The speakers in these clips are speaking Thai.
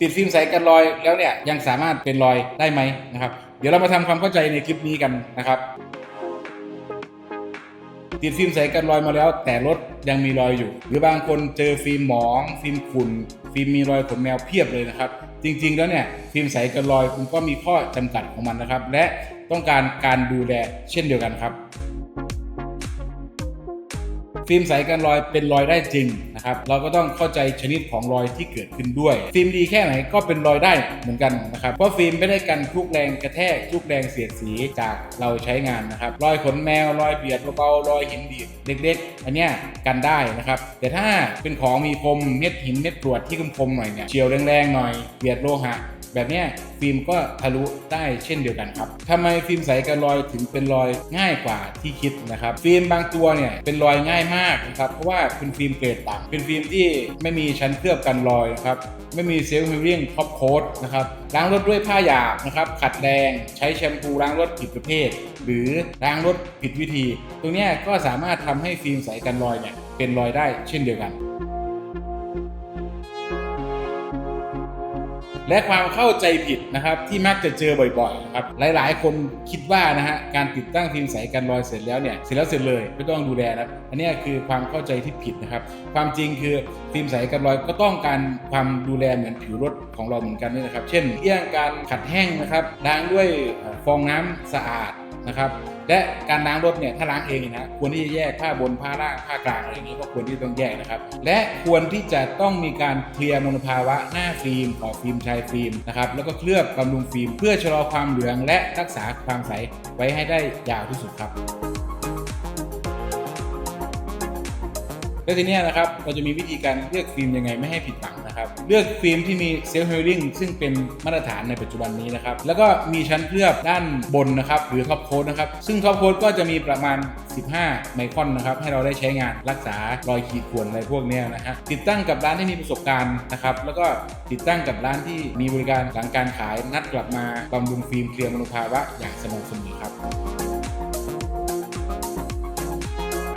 ติดฟิล์มใสกันรอยแล้วเนี่ยยังสามารถเป็นรอยได้ไหมนะครับ เดี๋ยวเรามาทำความเข้าใจในคลิปนี้กันนะครับติดฟิล์มใสกันรอยมาแล้ว แต่รถยังมีรอยอยู่ หรือบางคนเจอฟิล์มหมอง ฟิล์มขุ่นฟิล์มมีรอยขนแมวเพียบเลยนะครับ จริงๆแล้วเนี่ยฟิล์มใสกันรอยคุณก็มีข้อจำกัดของมันนะครับ และต้องการการดูแลเช่นเดียวกันครับ ฟิล์มใสกันรอยเป็นรอยได้จริงนะครับเราก็ต้องเข้าใจชนิดของรอยที่เกิดขึ้นด้วย ฟิล์มดีแค่ไหนก็เป็นรอยได้เหมือนกันนะครับเพราะฟิล์มไม่ได้กันทุกแรงกระแทกทุกแรงเสียดสีจากเราใช้งานนะครับรอยขนแมวรอยเบียดเบาๆรอยหินดีดเล็กๆ อันเนี้ยกันได้นะครับแต่ถ้าเป็นของมีคมเม็ดหินเม็ดกรวดที่คมๆหน่อยเนี่ยเฉียวแรงๆหน่อยเบียดโลหะ แบบนี้ฟิล์มก็ทะลุได้เช่นเดียวกันครับทำไมฟิล์มใสกันรอยถึงเป็นรอยง่ายกว่าที่คิดนะครับ ฟิล์มบางตัวเนี่ยเป็นรอยง่ายมากนะครับเพราะว่าเป็นฟิล์มเกรดต่ำเป็นฟิล์มที่ไม่มีชั้นเคลือบกันรอยนะครับไม่มีเซลล์ฮิลลิ่งท็อปโค้ดนะครับล้างรถด้วยผ้าหยาบนะครับขัดแดงใช้แชมพูล้างรถผิดประเภท หรือล้างรถผิดวิธี ตรงนี้ก็สามารถทำให้ฟิล์มใสกันรอยเนี่ยเป็นรอยได้เช่นเดียวกัน และความเข้าใจผิดนะครับที่มักจะเจอบ่อยๆนะครับหลายๆ คนคิดว่านะฮะการติดตั้งฟิล์มใสกันรอยเสร็จแล้วเนี่ยเสร็จแล้วเสร็จเลยไม่ต้องดูแลนะอันนี้คือความเข้าใจที่ผิดนะครับความจริงคือฟิล์มใสกันรอยก็ต้องการความดูแลเหมือนผิวรถของเราเหมือนกันนี่นะครับ เช่นเรื่องการขัดแห้งนะครับล้างด้วยฟองน้ำสะอาด นะครับ และการล้างรถเนี่ยถ้าล้างเองนะควรที่จะแยกผ้าบนผ้าล่างผ้ากลางอะไรอย่างนี้ก็ควรที่ต้องแยกนะครับ และควรที่จะต้องมีการเคลียร์มลภาวะหน้าฟิล์มขอบฟิล์มชายฟิล์มนะครับแล้วก็เคลือบบำรุงฟิล์ม เพื่อชะลอความเหลืองและรักษาความใสไว้ให้ได้ยาวที่สุดครับ และทีเนี้ยนะครับเราจะมีวิธีการเลือกฟิล์มยังไงไม่ให้ผิดหวังนะครับ เลือกฟิล์มที่มีเซลล์เฮลลิ่งซึ่งเป็นมาตรฐานในปัจจุบันนี้นะครับ แล้วก็มีชั้นเคลือบด้านบนนะครับหรือท็อปโค้ดนะครับซึ่งท็อปโค้ดก็จะมีประมาณ 15 ไมครอนนะครับให้เราได้ใช้งานรักษารอยขีดข่วนอะไรพวกเนี้ยนะฮะติดตั้งกับร้านที่มีประสบการณ์นะครับแล้วก็ติดตั้งกับร้านที่มีบริการหลังการขายนัดกลับมาบำรุงฟิล์มเคลียร์มลภาวะอย่างสม่ำเสมอครับ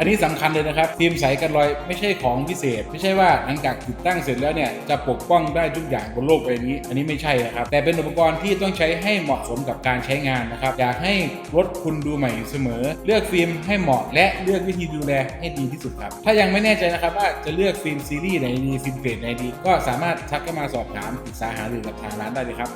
อันนี้สำคัญเลยนะครับฟิล์มใสกันรอยไม่ใช่ของพิเศษ ไม่ใช่ว่าหลังจากติดตั้งเสร็จแล้วเนี่ยจะปกป้องได้ทุกอย่างบนโลกใบนี้ อันนี้ไม่ใช่นะครับ แต่เป็นอุปกรณ์ที่ต้องใช้ให้เหมาะสมกับการใช้งานนะครับ อยากให้รถคุณดูใหม่เสมอ เลือกฟิล์มให้เหมาะและเลือกวิธีดูแลให้ดีที่สุดครับ ถ้ายังไม่แน่ใจนะครับว่าจะเลือกฟิล์มซีรีส์ไหนดีฟิล์มเกรดไหนดี ก็สามารถทักเข้ามาสอบถามปรึกษาหารือกับทางร้านได้เลยครับ